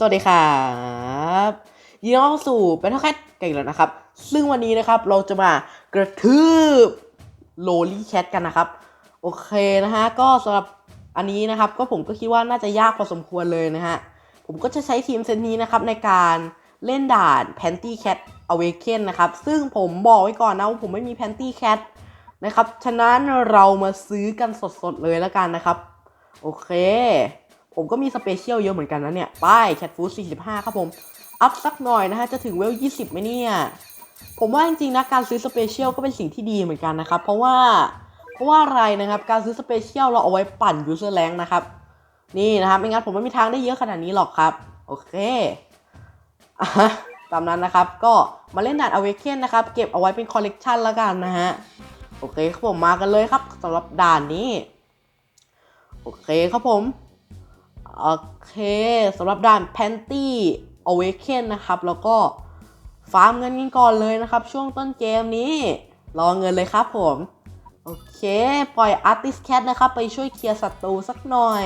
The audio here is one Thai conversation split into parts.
สวัสดีครับยินดีต้อนรับสู่เป็นท่าแคทกันอีกแล้วนะครับ ซึ่งวันนี้นะครับเราจะมากระทืบโลลี่แคทกันนะครับ โอเคนะฮะ ก็สำหรับอันนี้นะครับก็ผมก็คิดว่าน่าจะยากพอสมควรเลยนะฮะ ผมก็จะใช้ทีมเซตนี้นะครับในการเล่นด่าน Panty Cat Awaken นนะครับ ซึ่งผมบอกไว้ก่อนนะว่าผมไม่มี Panty Cat นะครับ ฉะนั้นเรามาซื้อกันสดๆเลยแล้วกันนะครับ โอเค ผมก็มีสเปเชียลเยอะเหมือนกันนะเนี่ยป้ายแคทฟูด45 ครับผม อัพสักหน่อยนะฮะ จะถึงเวล 20ไหมเนี่ย ผมว่าจริงๆนะ การซื้อสเปเชียลก็เป็นสิ่งที่ดีเหมือนกันนะครับ เพราะว่า เพราะว่าอะไรนะครับ การซื้อสเปเชียลเราเอาไว้ปั่นยูเซอร์แรงนะครับ นี่นะครับไม่งั้นผมไม่มีทางได้เยอะขนาดนี้หรอกครับ โอเคอะตามนั้นนะครับ ก็มาเล่นด่าน Awaken นะครับ เก็บเอาไว้เป็นคอลเลกชันแล้วกันนะฮะ โอเคครับผมมากันเลยครับสำหรับด่านนี้ โอเคครับผม โอเคสำหรับด่าน Panty Awaken นะครับ แล้วก็ฟาร์มเงินกันก่อนเลยนะครับ ช่วงต้นเกมนี้ รอเงินเลยครับผม โอเค ปล่อย Artist Cat นะครับ ไปช่วยเคลียร์ศัตรูสักหน่อย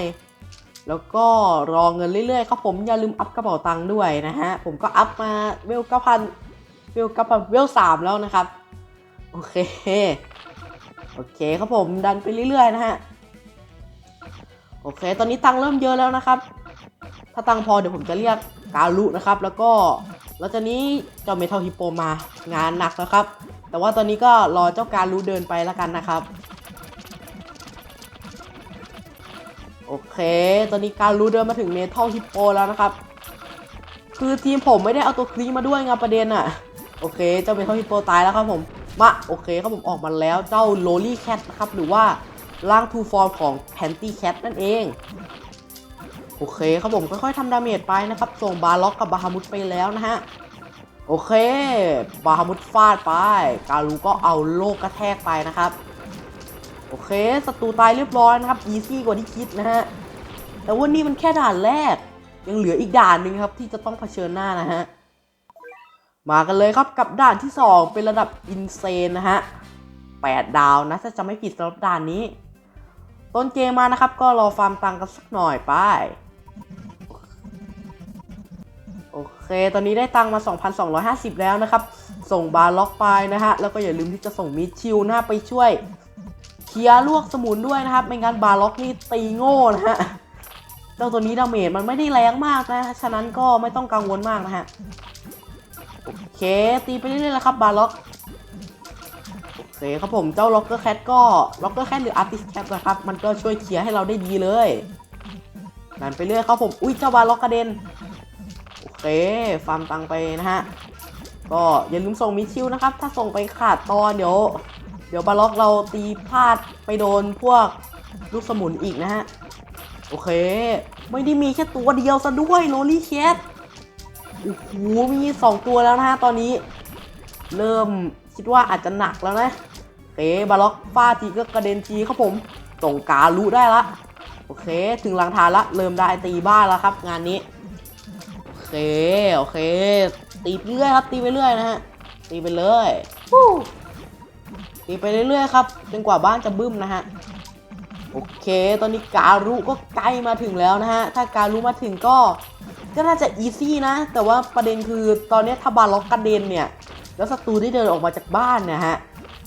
แล้วก็รอเงินเรื่อยๆครับผม อย่าลืมอัพกระเป๋าตังค์ด้วยนะฮะ ผมก็อัพมาเวล9,000เวล9,000เวล3แล้วนะครับ โอเค โอเคครับผมดันไปเรื่อยๆนะฮะ โอเค ตอนนี้ตังเริ่มเยอะแล้วนะครับ ถ้าตังพอเดี๋ยวผมจะเรียกกาลุนะครับ แล้วก็แล้วจากนี้เจ้าเมทัลฮิปโปมางานหนักแล้วครับ แต่ว่าตอนนี้ก็รอเจ้าการุเดินไปแล้วกันนะครับ โอเค ตอนนี้การุเดินมาถึงเมทัลฮิปโปแล้วนะครับ คือทีมผมไม่ได้เอาตัวคลีมาด้วยไงประเด็นอะโอเค เจ้าเมทัลฮิปโปตายแล้วครับผม มา โอเคครับผมออกมาแล้ว เจ้าโลลี่แคทนะครับ หรือว่า ร่างทูฟอร์มของแพนตี้แคทนั่นเอง โอเคครับผมค่อยๆทำดาเมจไปนะครับ ส่งบาล็อกกับบาฮามุดไปแล้วนะฮะ โอเค บาฮามุดฟาดไป การูก็เอาโลกกระแทกไปนะครับ โอเคศัตรูตายเรียบร้อยนะครับอีซี่กว่าที่คิดนะฮะ แต่ว่านี่มันแค่ด่านแรก ยังเหลืออีกด่านหนึ่งครับที่จะต้องเผชิญหน้านะฮะมากันเลยครับกับด่านที่ 2 เป็นระดับอินเซนนะฮะ 8 ดาวนะ ถ้าจะไม่ผิดสำหรับด่านนี้ ต้นเกมมานะครับ ก็รอฟาร์มตังค์กันสักหน่อยไปโอเค ตอนนี้ได้ตังค์มา 2,250 แล้วนะครับ ส่งบาร์ล็อกไปนะฮะ แล้วก็อย่าลืมที่จะส่งมิดชิลนะไปช่วยเคลียร์ลวกสมุนด้วยนะครับ ไม่งั้นบาร์ล็อกนี่ตีโง่นะฮะเจ้าตัวนี้ดาเมจมันไม่ได้แรงมากนะ ฉะนั้นก็ไม่ต้องกังวลมากนะฮะ โอเค ตีไปเรื่อยๆแล้วครับบาร์ล็อก เคครับผมเจ้าล็อกเกอร์แคทก็ล็อกเกอร์แคทหรืออาร์ติสแคทนะครับ มันก็ช่วยเคลียร์ให้เราได้ดีเลยนั่นไปเรื่อยครับผม อุ้ยเจ้าบาล็อกกระเด็น โอเค ฟาร์มตังไปนะฮะ ก็อย่าลืมส่งมิชิลนะครับ ถ้าส่งไปขาดตอนเดี๋ยว เดี๋ยวบาล็อกเราตีพลาดไปโดนพวกลูกสมุนอีกนะฮะ โอเค ไม่ได้มีแค่ตัวเดียวซะด้วยโรลี่แคทโอ้โหมีสองตัวแล้วนะฮะตอนนี้ เริ่มคิดว่าอาจจะหนักแล้วนะ เคบาล็อกฟาดทีก็กระเด็นทีครับผมส่งกาลุได้ละโอเค ถึงหลังฐานละ เริ่มได้ตีบ้านแล้วครับ งานนี้ โอเค โอเค ตีไปเรื่อยครับ ตีไปเรื่อยนะฮะ ตีไปเลยตีไปเรื่อยๆครับ จนกว่าบ้านจะบึ้มนะฮะ โอเค ตอนนี้การุก็ใกล้มาถึงแล้วนะฮะ ถ้าการุมาถึงก็ ก็น่าจะอีซี่นะ แต่ว่าประเด็นคือตอนนี้ถ้าบาล็อกกระเด็นเนี่ย แล้วศัตรูได้เดินออกมาจากบ้านเนี่ยฮะ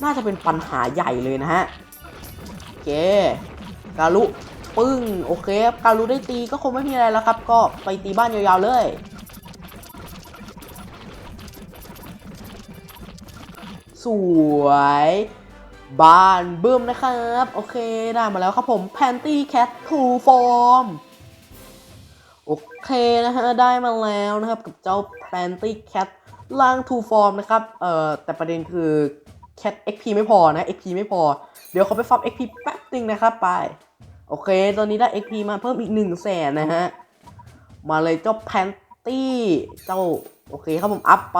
น่าจะเป็นปัญหาใหญ่เลยนะฮะโอเคการุปึ้งโอเคครับการุได้ตีก็คงไม่มีอะไรแล้วครับ ก็ไปตีบ้านยาวๆเลยสวยบ้านบึ้มนะครับ โอเคได้มาแล้วครับผม Panty Cat True Form โอเคนะฮะได้มาแล้วนะครับกับเจ้า Panty Cat ล่าง True Form นะครับเอ่อแต่ประเด็นคือ Cat XP ไม่พอนะ XP ไม่พอ เดี๋ยวเขาไปฟาร์ม XP แป๊บนึงนะครับไป โอเค ตอนนี้ได้ XP มาเพิ่มอีก1 0 0 0 0แสนนะฮะ มาเลยเจ้า Panty เจ้า โอเคครับผม อัพไป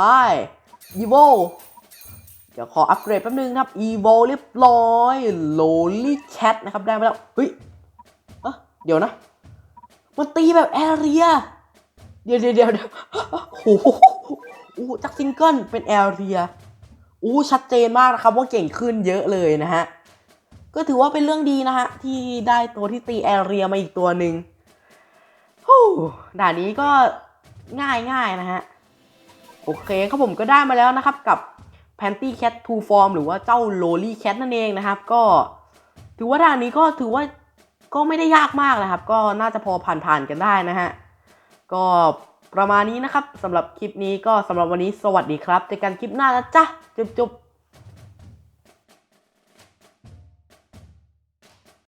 Evo เดี๋ยวขออัปเกรดแป๊บนึงนะครับ Evo เรียบร้อย Lowly Cat นะครับ ได้มาแล้ว เฮ้ยเอะเดี๋ยวนะ มันตีแบบแอเรีย เดี๋ยวเดี๋ยวเดี๋ยวเดี๋ยวโอ้โหจากซิงเกิลเป็นแอเรีย อู้ชัดเจนมากนะครับว่าเก่งขึ้นเยอะเลยนะฮะ ก็ถือว่าเป็นเรื่องดีนะฮะ ที่ได้ตัวที่ตีแอเรียมาอีกตัวหนึ่งฮู้ด่านนี้ก็ง่ายง่ายนะฮะ โอเคครับผมก็ได้มาแล้วนะครับกับ Panty Cat Two Form หรือว่าเจ้า Lolly Cat นั่นเองนะครับ ก็ถือว่าด่านนี้ก็ถือว่าก็ไม่ได้ยากมากนะครับ ก็น่าจะพอผ่านๆกันได้นะฮะ ก็ ประมาณนี้นะครับสำหรับคลิปนี้ก็สำหรับวันนี้สวัสดีครับเจอกันคลิปหน้านะจ๊ะจุ๊บ